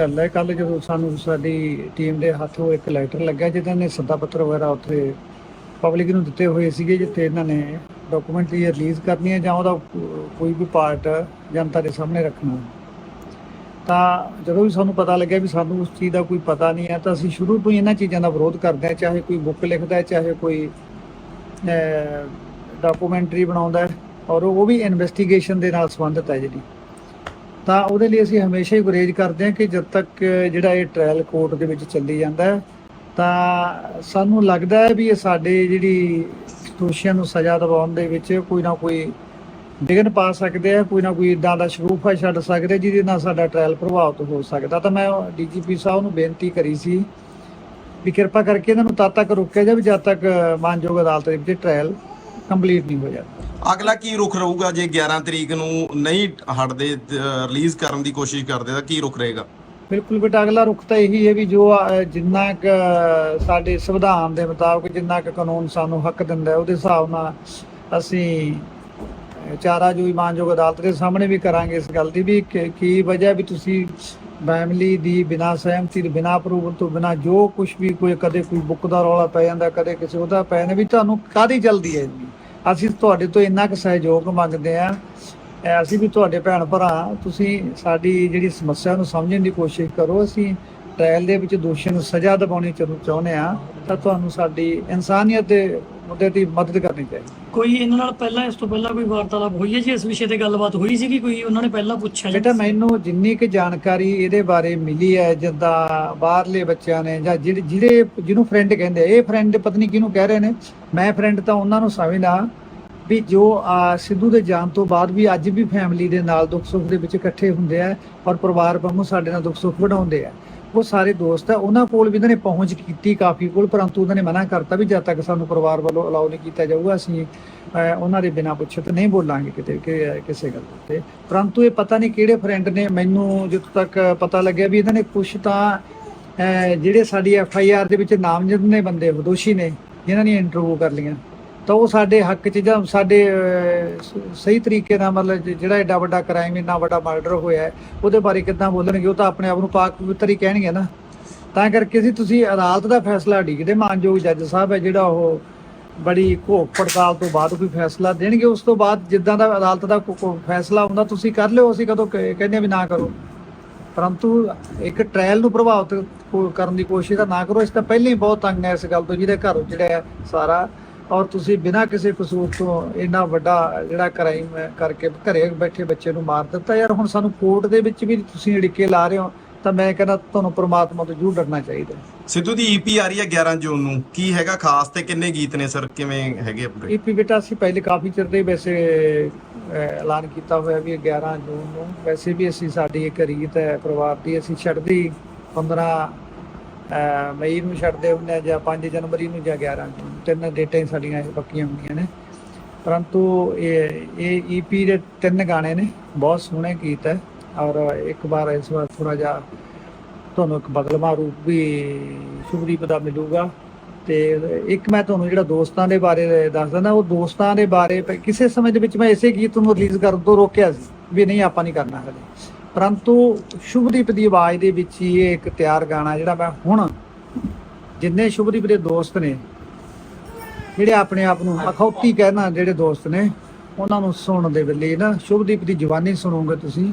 ਗੱਲ ਹੈ ਕੱਲ ਜਦੋਂ ਸਾਨੂੰ ਸਾਡੀ ਟੀਮ ਦੇ ਹੱਥ ਉਹ ਇੱਕ ਲੈਟਰ ਲੱਗਿਆ ਜਿਹਨਾਂ ਨੇ ਸੱਦਾ ਪੱਤਰ ਵਗੈਰਾ ਉੱਥੇ ਪਬਲਿਕ ਨੂੰ ਦਿੱਤੇ ਹੋਏ ਸੀਗੇ ਜਿੱਥੇ ਇਹਨਾਂ ਨੇ ਡਾਕੂਮੈਂਟ ਇਹ ਰਿਲੀਜ਼ ਕਰਨੀ ਹੈ ਜਾਂ ਉਹਦਾ ਕੋਈ ਵੀ ਪਾਰਟ ਜਨਤਾ ਦੇ ਸਾਹਮਣੇ ਰੱਖਣਾ ਤਾਂ ਜਦੋਂ ਵੀ ਸਾਨੂੰ ਪਤਾ ਲੱਗਿਆ ਵੀ ਸਾਨੂੰ ਉਸ ਚੀਜ਼ ਦਾ ਕੋਈ ਪਤਾ ਨਹੀਂ ਹੈ, ਤਾਂ ਅਸੀਂ ਸ਼ੁਰੂ ਤੋਂ ਹੀ ਇਹਨਾਂ ਚੀਜ਼ਾਂ ਦਾ ਵਿਰੋਧ ਕਰਦੇ ਹਾਂ, ਚਾਹੇ ਕੋਈ ਬੁੱਕ ਲਿਖਦਾ ਹੈ, ਚਾਹੇ ਕੋਈ ਡਾਕੂਮੈਂਟਰੀ ਬਣਾਉਂਦਾ ਹੈ ਔਰ ਉਹ ਵੀ ਇਨਵੈਸਟੀਗੇਸ਼ਨ ਦੇ ਨਾਲ ਸੰਬੰਧਿਤ ਹੈ ਜਿਹੜੀ। ਤਾਂ ਉਹਦੇ ਲਈ ਅਸੀਂ ਹਮੇਸ਼ਾ ਹੀ ਗੁਰੇਜ਼ ਕਰਦੇ ਹਾਂ ਕਿ ਜਦ ਤੱਕ ਜਿਹੜਾ ਇਹ ਟ੍ਰਾਇਲ ਕੋਰਟ ਦੇ ਵਿੱਚ ਚੱਲੀ ਜਾਂਦਾ ਹੈ, ਤਾਂ ਸਾਨੂੰ ਲੱਗਦਾ ਹੈ ਵੀ ਇਹ ਸਾਡੇ ਜਿਹੜੀ ਦੋਸ਼ੀਆਂ ਨੂੰ ਸਜ਼ਾ ਦਿਵਾਉਣ ਦੇ ਵਿੱਚ ਕੋਈ ਨਾ ਕੋਈ ਵਿਘਨ ਪਾ ਸਕਦੇ ਆ, ਕੋਈ ਨਾ ਕੋਈ ਇਦਾਂ ਦਾ ਸ਼ਰੂਫਾ ਛੱਡ ਸਕਦੇ, ਜਿਹਦੇ ਨਾਲ ਸਾਡਾ ਟ੍ਰਾਇਲ ਪ੍ਰਭਾਵਿਤ ਹੋ ਸਕਦਾ। ਤਾਂ ਮੈਂ ਡੀਜੀਪੀ ਸਾਹਿਬ ਨੂੰ ਬੇਨਤੀ ਕਰੀ ਸੀ ਵੀ ਕਿਰਪਾ ਕਰਕੇ ਇਹਨਾਂ ਨੂੰ ਤਦ ਤੱਕ ਰੋਕਿਆ ਜਾਵੇ ਜਦ ਤੱਕ ਮਾਨਯੋਗ ਅਦਾਲਤ ਦੇ ਵਿੱਚ ਟ੍ਰਾਇਲ ਕੰਪਲੀਟ ਨਹੀਂ ਹੋ ਜਾਂਦਾ ਅਗਲਾ ਕੀ ਰੁਖ ਰਹੂਗਾ ਜੇ 11 ਤਰੀਕ ਨੂੰ ਨਹੀਂ ਹਟਦੇ ਰਿਲੀਜ਼ ਕਰਨ ਦੀ ਕੋਸ਼ਿਸ਼ ਕਰਦੇ ਤਾਂ ਕੀ ਰੁਖ ਰਹੇਗਾ? ਬਿਲਕੁਲ ਬੇਟਾ ਅਗਲਾ ਰੁਖ ਤਾਂ ਇਹੀ ਹੈ ਵੀ ਜੋ ਜਿੰਨਾ ਕੁ ਸਾਡੇ ਸੰਵਿਧਾਨ ਦੇ ਮੁਤਾਬਕ ਜਿੰਨਾ ਕੁ ਕਾਨੂੰਨ ਸਾਨੂੰ ਹੱਕ ਦਿੰਦਾ ਉਹਦੇ ਹਿਸਾਬ ਨਾਲ ਅਸੀਂ ਚਾਰਾ ਜੋ ਇਮਾਨਯੋਗ ਅਦਾਲਤ ਦੇ ਸਾਹਮਣੇ ਵੀ ਕਰਾਂਗੇ ਇਸ ਗੱਲ ਦੀ ਵੀ ਕਿ- ਵਜ੍ਹਾ ਵੀ ਤੁਸੀਂ ਫੈਮਿਲੀ ਦੀ ਬਿਨਾਂ ਸਹਿਮਤੀ ਦੇ ਬਿਨਾਂ ਅਪਰੂਵਲ ਤੋਂ ਬਿਨਾਂ ਜੋ ਕੁਝ ਵੀ ਕੋਈ ਕਦੇ ਕੋਈ ਬੁੱਕ ਦਾ ਰੌਲਾ ਪੈ ਜਾਂਦਾ ਕਦੇ ਕਿਸੇ ਉਹਦਾ ਪੈ ਜਾਂਦਾ ਵੀ ਤੁਹਾਨੂੰ ਕਾਦੀ ਜਲਦੀ ਹੈ ਅਸੀਂ ਤੁਹਾਡੇ ਤੋਂ ਇੰਨਾ ਕੁ ਸਹਿਯੋਗ ਮੰਗਦੇ ਆ ਅਸੀਂ ਵੀ ਤੁਹਾਡੇ ਭੈਣ ਭਰਾ, ਤੁਸੀਂ ਸਾਡੀ ਜਿਹੜੀ ਸਮੱਸਿਆ ਨੂੰ ਸਮਝਣ ਦੀ ਕੋਸ਼ਿਸ਼ ਕਰੋ। ਅਸੀਂ ਟ੍ਰਾਇਲ ਦੇ ਵਿੱਚ ਦੋਸ਼ੀਆਂ ਨੂੰ ਸਜ਼ਾ ਦਿਵਾਉਣੀ ਚਾਹੁੰਦੇ ਆ ਤਾਂ ਤੁਹਾਨੂੰ ਸਾਡੀ ਇਨਸਾਨੀਅਤ ਦੇ ਮੁੱਦੇ ਦੀ ਮਦਦ ਕਰਨੀ ਚਾਹੀਦੀ। ਕੋਈ ਇਹਨਾਂ ਨਾਲ ਪਹਿਲਾਂ ਇਸ ਤੋਂ ਪਹਿਲਾਂ ਕੋਈ ਵਾਰਤਾਲਾਪ ਹੋਈ ਹੈ ਜੀ? ਇਸ ਵਿਸ਼ੇ ਤੇ ਗੱਲਬਾਤ ਹੋਈ ਸੀ ਕਿ ਕੋਈ? ਉਹਨਾਂ ਨੇ ਪਹਿਲਾਂ ਪੁੱਛਿਆ ਜੀ? ਬੇਟਾ ਮੈਨੂੰ ਜਿੰਨੀ ਕੁ ਜਾਣਕਾਰੀ ਇਹਦੇ ਬਾਰੇ ਮਿਲੀ ਹੈ ਜਿੱਦਾਂ ਬਾਹਰਲੇ ਬੱਚਿਆਂ ਨੇ ਜਾਂ ਜਿਹੜੇ ਜਿਹਨੂੰ ਫਰੈਂਡ ਕਹਿੰਦੇ ਇਹ ਫਰੈਂਡ ਪਤਾ ਨਹੀਂ ਕਿਹਨੂੰ ਕਹਿ ਰਹੇ ਨੇ? ਮੈਂ ਫਰੈਂਡ ਤਾਂ ਉਹਨਾਂ ਨੂੰ ਸਮਝਦਾ ਵੀ ਜੋ ਸਿੱਧੂ ਦੇ ਜਾਣ ਤੋਂ ਬਾਅਦ ਵੀ ਅੱਜ ਵੀ ਫੈਮਿਲੀ ਦੇ ਨਾਲ ਦੁੱਖ ਸੁੱਖ ਦੇ ਵਿੱਚ ਇਕੱਠੇ ਹੁੰਦੇ ਆ ਔਰ ਪਰਿਵਾਰ ਵਾਂਗੂ ਸਾਡੇ ਨਾਲ ਦੁੱਖ ਸੁੱਖ ਵਡਾਉਂਦੇ ਆ। ਉਹ ਸਾਰੇ ਦੋਸਤ ਹੈ ਉਹਨਾਂ ਕੋਲ ਵੀ ਇਹਨਾਂ ਨੇ ਪਹੁੰਚ ਕੀਤੀ ਕਾਫੀ ਕੋਲ, ਪਰੰਤੂ ਉਹਨਾਂ ਨੇ ਮਨਾ ਕਰਤਾ ਵੀ ਜਦ ਤੱਕ ਸਾਨੂੰ ਪਰਿਵਾਰ ਵੱਲੋਂ ਅਲਾਉ ਨਹੀਂ ਕੀਤਾ ਜਾਊਗਾ, ਅਸੀਂ ਉਹਨਾਂ ਦੇ ਬਿਨਾਂ ਪੁੱਛੇ ਤਾਂ ਨਹੀਂ ਬੋਲਾਂਗੇ ਕਿਤੇ, ਕਿ- ਕਿਸੇ ਗੱਲ ਤੇ। ਪਰੰਤੂ ਇਹ ਪਤਾ ਨਹੀਂ ਕਿਹੜੇ ਫਰੈਂਡ ਨੇ ਮੈਨੂੰ ਜਿੱਥੋਂ ਤੱਕ ਪਤਾ ਲੱਗਿਆ ਵੀ ਇਹਨਾਂ ਨੇ ਕੁਝ ਤਾਂ ਜਿਹੜੇ ਸਾਡੀ ਐਫ ਆਈ ਆਰ ਦੇ ਵਿੱਚ ਨਾਮਜ਼ਦ ਨੇ ਬੰਦੇ ਦੋਸ਼ੀ ਨੇ, ਜਿਨ੍ਹਾਂ ਨੇ ਇੰਟਰਵਿਊ ਕਰ ਲਈਆਂ। ਤਾਂ ਉਹ ਸਾਡੇ ਹੱਕ 'ਚ ਜਾਂ ਸਾਡੇ ਸਹੀ ਤਰੀਕੇ ਨਾਲ ਮਤਲਬ ਜਿਹੜਾ ਐਡਾ ਵੱਡਾ ਕ੍ਰਾਈਮ ਇੰਨਾ ਵੱਡਾ ਮਰਡਰ ਹੋਇਆ ਹੈ, ਉਹਦੇ ਬਾਰੇ ਕਿੱਦਾਂ ਬੋਲਣਗੇ ਉਹ ਤਾਂ ਆਪਣੇ ਆਪ ਨੂੰ ਪਾਕ ਪਵਿੱਤਰ ਹੀ ਕਹਿਣਗੇ ਨਾ। ਤਾਂ ਕਰਕੇ ਸੀ ਤੁਸੀਂ ਅਦਾਲਤ ਦਾ ਫੈਸਲਾ ਉਡੀਕਦੇ ਮਾਨਯੋਗ ਜੱਜ ਸਾਹਿਬ ਹੈ ਜਿਹੜਾ ਉਹ ਬੜੀ ਘੋਖ ਪੜਤਾਲ ਤੋਂ ਬਾਅਦ ਕੋਈ ਫੈਸਲਾ ਦੇਣਗੇ ਉਸ ਤੋਂ ਬਾਅਦ ਜਿੱਦਾਂ ਦਾ ਅਦਾਲਤ ਦਾ ਫੈਸਲਾ ਹੁੰਦਾ ਤੁਸੀਂ ਕਰ ਲਿਓ ਅਸੀਂ ਕਦੋਂ ਕ- ਕਹਿੰਦੇ ਹਾਂ ਵੀ ਨਾ ਕਰੋ। ਪਰੰਤੂ ਇੱਕ ਟ੍ਰਾਇਲ ਨੂੰ ਪ੍ਰਭਾਵਿਤ ਕੋ- ਕਰਨ ਦੀ ਕੋਸ਼ਿਸ਼ ਤਾਂ ਨਾ ਕਰੋ ਇਸ ਤਾਂ ਪਹਿਲਾਂ ਹੀ ਬਹੁਤ ਤੰਗ ਹੈ ਇਸ ਗੱਲ ਤੋਂ ਜਿਹਦੇ ਘਰ ਜਿਹੜਾ ਸਾਰਾ ਔਰ ਤੁਸੀਂ ਬਿਨਾਂ ਕਿਸੇ ਕਸੂਰ ਤੋਂ ਇੰਨਾ ਵੱਡਾ ਜਿਹੜਾ ਕ੍ਰਾਈਮ ਕਰਕੇ ਘਰੇ ਬੈਠੇ ਬੱਚੇ ਨੂੰ ਮਾਰ ਦਿੱਤਾ ਯਾਰ। ਹੁਣ ਸਾਨੂੰ ਕੋਰਟ ਦੇ ਵਿੱਚ ਵੀ ਤੁਸੀਂ ਅੜਿੱਕੇ ਲਾ ਰਹੇ ਹੋ ਤਾਂ ਮੈਂ ਕਹਿੰਦਾ ਤੁਹਾਨੂੰ ਪ੍ਰਮਾਤਮਾ ਤੋਂ ਜ਼ਰੂਰ ਡਰਨਾ ਚਾਹੀਦਾ। ਸਿੱਧੂ ਦੀ ਈਪੀ ਆ ਰਹੀ ਹੈ 11 ਜੂਨ ਨੂੰ। ਕੀ ਹੈਗਾ ਖਾਸ ਤੇ ਕਿੰਨੇ ਗੀਤ ਨੇ ਸਰ? ਕਿਵੇਂ ਹੈਗੇ ਆ ਪੂਰੇ? ਈਪੀ ਬੇਟਾ ਅਸੀਂ ਪਹਿਲੇ ਕਾਫੀ ਚਿਰ ਦੇ ਵੈਸੇ ਐਲਾਨ ਕੀਤਾ ਹੋਇਆ ਵੀ ਇਹ 11 ਜੂਨ ਨੂੰ। ਵੈਸੇ ਵੀ ਅਸੀਂ ਸਾਡੀ ਇੱਕ ਰੀਤ ਹੈ ਪਰਿਵਾਰ ਦੀ ਅਸੀਂ ਛੱਡਦੀ 15 ਅਹ, ਮਈ ਨੂੰ ਛੱਡਦੇ ਹੁੰਦੇ ਆ ਜਾਂ 5 ਜਨਵਰੀ ਨੂੰ ਜਾਂ 11 ਨੂੰ। ਤਿੰਨ ਡੇਟਾਂ ਹੀ ਸਾਡੀਆਂ ਪੱਕੀਆਂ ਹੁੰਦੀਆਂ ਨੇ। ਪਰੰਤੂ ਇਹ ਇਹ ਈਪੀ ਦੇ ਤਿੰਨ ਗਾਣੇ ਨੇ, ਬਹੁਤ ਸੋਹਣੇ ਗੀਤ ਹੈ। ਔਰ ਇੱਕ ਵਾਰ ਇਸ ਵਾਰ ਥੋੜਾ ਜਿਹਾ ਤੁਹਾਨੂੰ ਇੱਕ ਬਦਲਵਾਂ ਰੂਪ ਵੀ ਸ਼ੁਭਦੀਪ ਦਾ ਮਿਲੂਗਾ। ਤੇ ਇੱਕ ਮੈਂ ਤੁਹਾਨੂੰ ਜਿਹੜਾ ਦੋਸਤਾਂ ਦੇ ਬਾਰੇ ਦੱਸ ਦਿੰਦਾ ਉਹ ਦੋਸਤਾਂ ਦੇ ਬਾਰੇ, ਕਿਸੇ ਸਮੇਂ ਦੇ ਵਿੱਚ ਮੈਂ ਇਸੇ ਗੀਤ ਨੂੰ ਰਿਲੀਜ਼ ਕਰਨ ਤੋਂ ਰੋਕਿਆ ਸੀ ਵੀ ਨਹੀਂ, ਆਪਾਂ ਨਹੀਂ ਕਰਨਾ ਹਲੇ ਪਰੰਤੂ ਸ਼ੁਭਦੀਪ ਦੀ ਆਵਾਜ਼ ਦੇ ਵਿੱਚ ਹੀ ਇਹ ਇੱਕ ਤਿਆਰ ਗਾਣਾ ਜਿਹੜਾ ਮੈਂ ਹੁਣ ਜਿੰਨੇ ਸ਼ੁਭਦੀਪ ਦੇ ਦੋਸਤ ਨੇ, ਜਿਹੜੇ ਆਪਣੇ ਆਪ ਨੂੰ ਅਖੌਤੀ ਕਹਿਣਾ ਜਿਹੜੇ ਦੋਸਤ ਨੇ, ਉਹਨਾਂ ਨੂੰ ਸੁਣਨ ਦੇ ਵੇਲੇ ਨਾ ਸ਼ੁਭਦੀਪ ਦੀ ਜਵਾਨੀ ਸੁਣੋਗੇ ਤੁਸੀਂ।